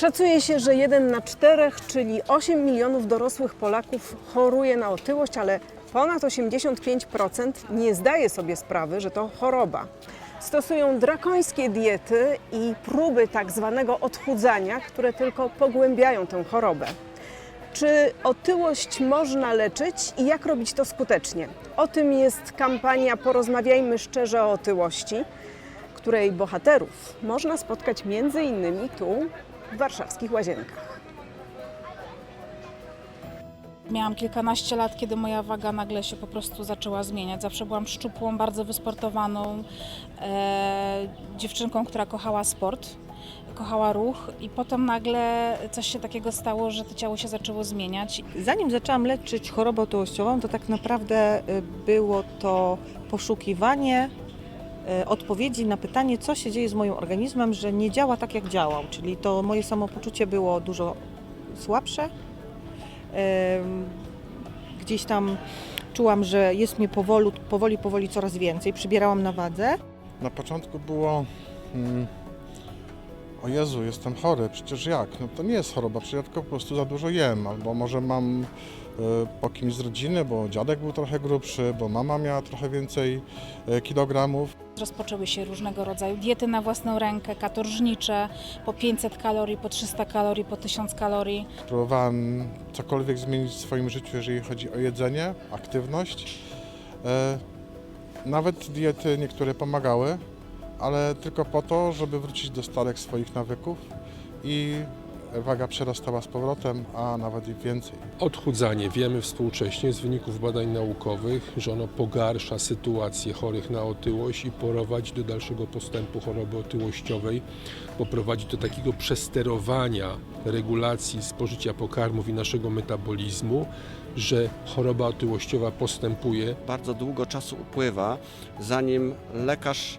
Szacuje się, że jeden na czterech, czyli 8 milionów dorosłych Polaków choruje na otyłość, ale ponad 85% nie zdaje sobie sprawy, że to choroba. Stosują drakońskie diety i próby tak zwanego odchudzania, które tylko pogłębiają tę chorobę. Czy otyłość można leczyć i jak robić to skutecznie? O tym jest kampania Porozmawiajmy szczerze o otyłości, której bohaterów można spotkać między innymi tu w warszawskich Łazienkach. Miałam kilkanaście lat, kiedy moja waga nagle się po prostu zaczęła zmieniać. Zawsze byłam szczupłą, bardzo wysportowaną e, dziewczynką, która kochała sport, kochała ruch i potem nagle coś się takiego stało, że to ciało się zaczęło zmieniać. Zanim zaczęłam leczyć chorobę otyłościową, to tak naprawdę y, było to poszukiwanie odpowiedzi na pytanie, co się dzieje z moim organizmem, że nie działa tak, jak działał. Czyli to moje samopoczucie było dużo słabsze. Gdzieś tam czułam, że jest mnie powolu, powoli, powoli coraz więcej. Przybierałam na wadze. Na początku było. Mm, o Jezu, jestem chory, przecież jak? No to nie jest choroba, przecież ja tylko po prostu za dużo jem, albo może mam y, po kimś z rodziny, bo dziadek był trochę grubszy, bo mama miała trochę więcej y, kilogramów. Rozpoczęły się różnego rodzaju diety na własną rękę, katorżnicze, po 500 kalorii, po 300 kalorii, po 1000 kalorii. Próbowałem cokolwiek zmienić w swoim życiu, jeżeli chodzi o jedzenie, aktywność. E, Nawet diety niektóre pomagały, ale tylko po to, żeby wrócić do starych swoich nawyków i waga przerastała z powrotem, a nawet i więcej. Odchudzanie wiemy współcześnie z wyników badań naukowych, że ono pogarsza sytuację chorych na otyłość i prowadzi do dalszego postępu choroby otyłościowej, bo prowadzi do takiego przesterowania regulacji spożycia pokarmów i naszego metabolizmu, że choroba otyłościowa postępuje bardzo długo czasu upływa, zanim lekarz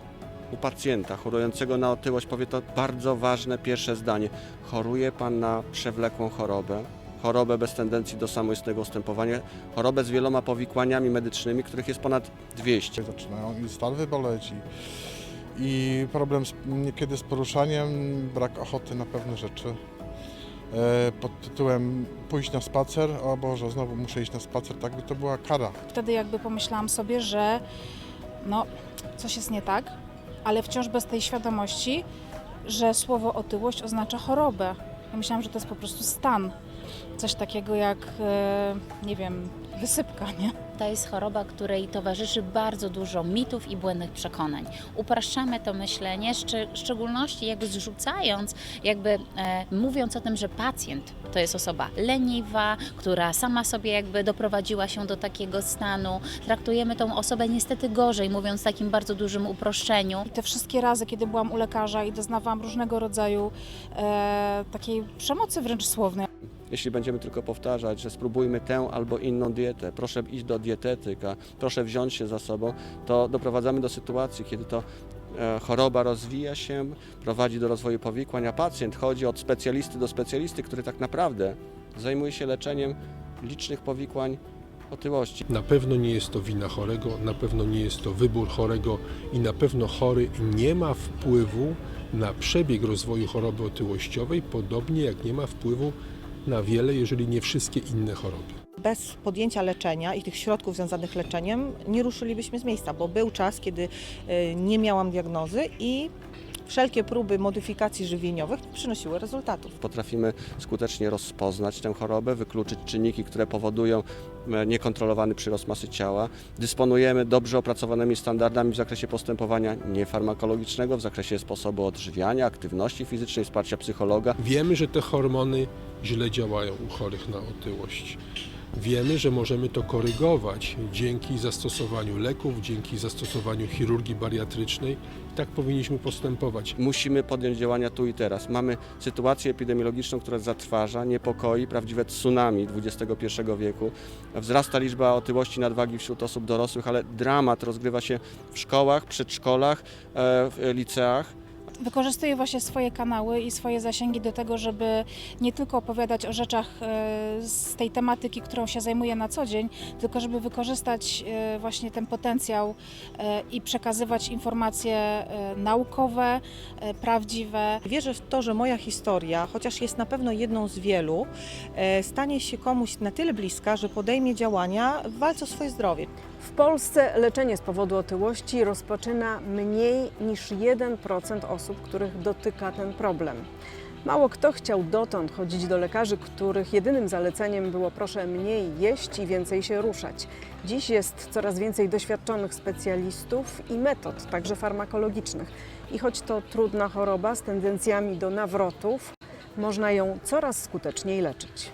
u pacjenta chorującego na otyłość powie to bardzo ważne pierwsze zdanie. Choruje pan na przewlekłą chorobę, chorobę bez tendencji do samoistnego ustępowania, chorobę z wieloma powikłaniami medycznymi, których jest ponad 200. Zaczynają i stalwy boleć, i, i problem z, niekiedy z poruszaniem, brak ochoty na pewne rzeczy. E, Pod tytułem pójść na spacer, o Boże, znowu muszę iść na spacer, tak by to była kara. Wtedy jakby pomyślałam sobie, że no, coś jest nie tak, ale wciąż bez tej świadomości, że słowo otyłość oznacza chorobę. Ja myślałam, że to jest po prostu stan. Coś takiego jak, e, nie wiem, wysypka, nie? To jest choroba, której towarzyszy bardzo dużo mitów i błędnych przekonań. Upraszczamy to myślenie, w szczególności jakby zrzucając, jakby e, mówiąc o tym, że pacjent to jest osoba leniwa, która sama sobie jakby doprowadziła się do takiego stanu. Traktujemy tą osobę niestety gorzej, mówiąc w takim bardzo dużym uproszczeniu. I te wszystkie razy, kiedy byłam u lekarza i doznawałam różnego rodzaju e, takiej przemocy wręcz słownej, Jeśli będziemy tylko powtarzać, że spróbujmy tę albo inną dietę, proszę iść do dietetyka, proszę wziąć się za sobą, to doprowadzamy do sytuacji, kiedy to e, choroba rozwija się, prowadzi do rozwoju powikłań, a pacjent chodzi od specjalisty do specjalisty, który tak naprawdę zajmuje się leczeniem licznych powikłań otyłości. Na pewno nie jest to wina chorego, na pewno nie jest to wybór chorego i na pewno chory nie ma wpływu na przebieg rozwoju choroby otyłościowej, podobnie jak nie ma wpływu na wiele, jeżeli nie wszystkie inne choroby. Bez podjęcia leczenia i tych środków związanych z leczeniem nie ruszylibyśmy z miejsca, bo był czas, kiedy y, nie miałam diagnozy i wszelkie próby modyfikacji żywieniowych nie przynosiły rezultatów. Potrafimy skutecznie rozpoznać tę chorobę, wykluczyć czynniki, które powodują e, niekontrolowany przyrost masy ciała. Dysponujemy dobrze opracowanymi standardami w zakresie postępowania niefarmakologicznego, w zakresie sposobu odżywiania, aktywności fizycznej, wsparcia psychologa. Wiemy, że te hormony źle działają u chorych na otyłość. Wiemy, że możemy to korygować dzięki zastosowaniu leków, dzięki zastosowaniu chirurgii bariatrycznej. Tak powinniśmy postępować. Musimy podjąć działania tu i teraz. Mamy sytuację epidemiologiczną, która zatrważa, niepokoi, prawdziwe tsunami XXI wieku. Wzrasta liczba otyłości nadwagi wśród osób dorosłych, ale dramat rozgrywa się w szkołach, przedszkolach, e, w liceach. Wykorzystuję właśnie swoje kanały i swoje zasięgi do tego, żeby nie tylko opowiadać o rzeczach e, z tej tematyki, którą się zajmuję na co dzień, tylko żeby wykorzystać e, właśnie ten potencjał e, i przekazywać informacje naukowe, prawdziwe, Wierzę w to, że moja historia, chociaż jest na pewno jedną z wielu, stanie się komuś na tyle bliska, że podejmie działania w walce o swoje zdrowie. W Polsce leczenie z powodu otyłości rozpoczyna mniej niż 1% osób, których dotyka ten problem. Mało kto chciał dotąd chodzić do lekarzy, których jedynym zaleceniem było proszę mniej jeść i więcej się ruszać. Dziś jest coraz więcej doświadczonych specjalistów i metod, także farmakologicznych. I choć to trudna choroba z tendencjami do nawrotów, można ją coraz skuteczniej leczyć.